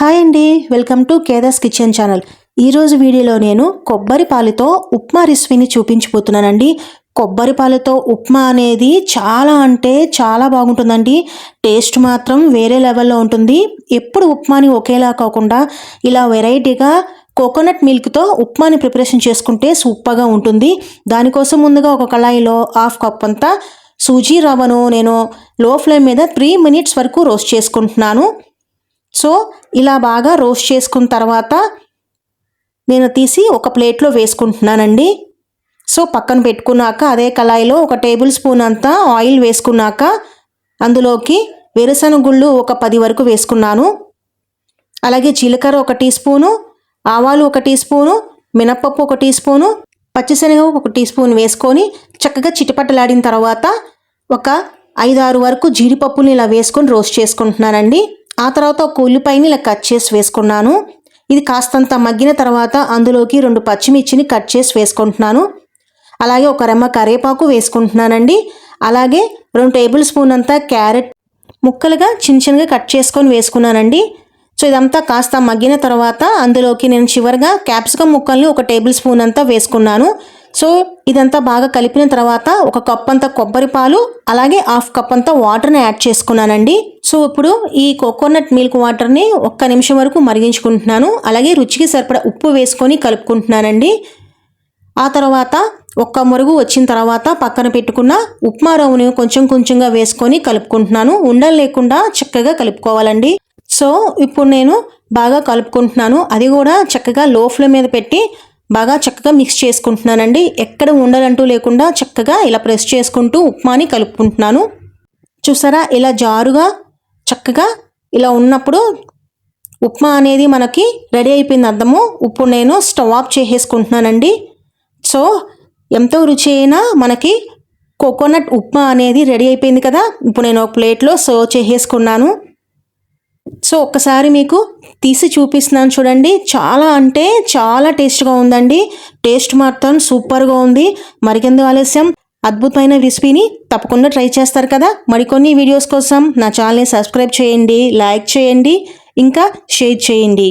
Hi అండి welcome to Keda's kitchen channel. ఈరోజు వీడియోలో నేను కొబ్బరి పాలతో ఉప్మా రెసిపీని చూపించిపోతున్నానండి కొబ్బరి పాలతో ఉప్మా అనేది చాలా అంటే చాలా బాగుంటుందండి. టేస్ట్ మాత్రం వేరే లెవెల్లో ఉంటుంది. ఎప్పుడు ఉప్మాని ఒకేలా కాకుండా ఇలా వెరైటీగా కోకోనట్ మిల్క్తో ఉప్మాని ప్రిపరేషన్ చేసుకుంటే సూపర్గా ఉంటుంది. దానికోసం ముందుగా ఒక కళాయిలో హాఫ్ కప్ అంతా సూజీ రవ్వను నేను లో ఫ్లేమ్ మీద త్రీ మినిట్స్ వరకు రోస్ట్ చేసుకుంటున్నాను. సో ఇలా బాగా రోస్ట్ చేసుకున్న తర్వాత నేను తీసి ఒక ప్లేట్లో వేసుకుంటున్నానండి. సో పక్కన పెట్టుకున్నాక అదే కళాయిలో ఒక టేబుల్ స్పూన్ అంతా ఆయిల్ వేసుకున్నాక అందులోకి వేరుశనగుళ్ళు ఒక పది వరకు వేసుకున్నాను. అలాగే జీలకర్ర ఒక టీ స్పూను ఆవాలు ఒక టీ స్పూను మినప్పప్పు ఒక టీ స్పూను పచ్చిశనగ ఒక టీ స్పూన్ వేసుకొని చక్కగా చిటపట్టలాడిన తర్వాత ఒక ఐదారు వరకు జీడిపప్పుని ఇలా వేసుకొని రోస్ట్ చేసుకుంటున్నానండి. ఆ తర్వాత ఒక ఉల్లిపాయని ఇలా కట్ చేసి వేసుకున్నాను. ఇది కాస్తంత మగ్గిన తర్వాత అందులోకి రెండు పచ్చిమిర్చిని కట్ చేసి వేసుకుంటున్నాను. అలాగే ఒక రెమ్మ కరివేపాకు వేసుకుంటున్నానండి. అలాగే రెండు టేబుల్ స్పూన్ అంతా క్యారెట్ ముక్కలుగా చిన్న చిన్నగా కట్ చేసుకొని వేసుకున్నానండి. సో ఇదంతా కాస్త మగ్గిన తర్వాత అందులోకి నేను చివరిగా క్యాప్సికమ్ ముక్కల్ని ఒక టేబుల్ స్పూన్ అంతా వేసుకున్నాను. సో ఇదంతా బాగా కలిపిన తర్వాత ఒక కప్ అంతా కొబ్బరి పాలు అలాగే హాఫ్ కప్ అంతా వాటర్ని యాడ్ చేసుకున్నానండి. సో ఇప్పుడు ఈ కోకోనట్ మిల్క్ వాటర్ని ఒక్క నిమిషం వరకు మరిగించుకుంటున్నాను. అలాగే రుచికి సరిపడా ఉప్పు వేసుకొని కలుపుకుంటున్నానండి. ఆ తర్వాత ఒక్క మురుగు వచ్చిన తర్వాత పక్కన పెట్టుకున్న ఉప్మా రవ్వుని కొంచెం కొంచెంగా వేసుకొని కలుపుకుంటున్నాను. ఉండలు లేకుండా చక్కగా కలుపుకోవాలండి. సో ఇప్పుడు నేను బాగా కలుపుకుంటున్నాను. అది కూడా చక్కగా లో ఫ్లేమ్ మీద పెట్టి బాగా చక్కగా మిక్స్ చేసుకుంటున్నానండి. ఎక్కడ ఉండాలంటూ లేకుండా చక్కగా ఇలా ప్రెస్ చేసుకుంటూ ఉప్మాని కలుపుకుంటున్నాను. చూసారా? ఇలా జారుగా చక్కగా ఇలా ఉన్నప్పుడు ఉప్మా అనేది మనకి రెడీ అయిపోయింది అర్థము. ఇప్పుడు నేను స్టవ్ ఆఫ్ చేసేసుకుంటున్నానండి. సో ఎంతో రుచి అయినా మనకి కోకోనట్ ఉప్మా అనేది రెడీ అయిపోయింది కదా. ఇప్పుడు నేను ఒక ప్లేట్లో సర్వ్ చేసేసుకున్నాను. సో ఒక్కసారి మీకు తీసి చూపిస్తున్నాను చూడండి. చాలా అంటే చాలా టేస్ట్గా ఉందండి. టేస్ట్ మాత్రం సూపర్గా ఉంది. మరికెందుకు ఆలస్యం? అద్భుతమైన రెసిపీని తప్పకుండా ట్రై చేస్తారు కదా. మరికొన్ని వీడియోస్ కోసం నా ఛానల్ని సబ్స్క్రైబ్ చేయండి లైక్ చేయండి ఇంకా షేర్ చేయండి.